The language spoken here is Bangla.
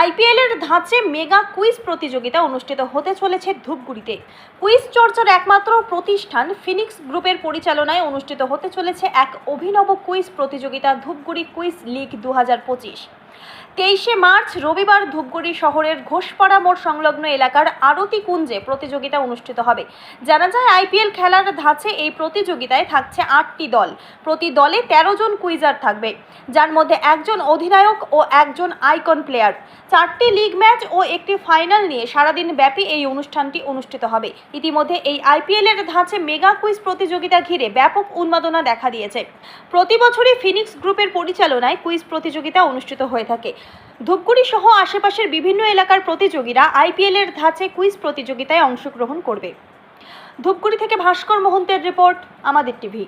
আইপিএলের ধাঁচে মেগা কুইজ প্রতিযোগিতা অনুষ্ঠিত হতে চলেছে ধূপগুড়িতে। কুইজ চর্চার একমাত্র প্রতিষ্ঠান ফিনিক্স গ্রুপের পরিচালনায় অনুষ্ঠিত হতে চলেছে এক অভিনব কুইজ প্রতিযোগিতা ধূপগুড়ি কুইজ লিগ দু তেইশে মার্চ রবিবার ধূপগুড়ি শহরের ঘোষপাড়া মোড় সংলগ্ন এলাকার আরতি কুঞ্জে প্রতিযোগিতা অনুষ্ঠিত হবে। জানা যায়, আইপিএল খেলার ধাঁচে এই প্রতিযোগিতায় থাকছে আটটি দল। প্রতি দলে তেরো জন কুইজার থাকবে। যার মধ্যে একজন অধিনায়ক ও একজন আইকন প্লেয়ার। চারটি লিগ ম্যাচ ও একটি ফাইনাল নিয়ে সারাদিন ব্যাপী এই অনুষ্ঠানটি অনুষ্ঠিত হবে। ইতিমধ্যে এই আইপিএল এর ধাঁচে মেগা কুইজ প্রতিযোগিতা ঘিরে ব্যাপক উন্মাদনা দেখা দিয়েছে। প্রতি বছরই ফিনিক্স গ্রুপের পরিচালনায় কুইজ প্রতিযোগিতা অনুষ্ঠিত থাকে। ধূপগুড়ি সহ আশেপাশের বিভিন্ন এলাকার প্রতিযোগীরা আইপিএল এর ধাঁচে কুইজ প্রতিযোগিতায় অংশগ্রহণ করবে। ধূপগুড়ি থেকে ভাস্কর মোহন্তের রিপোর্ট, আমাদের টিভি।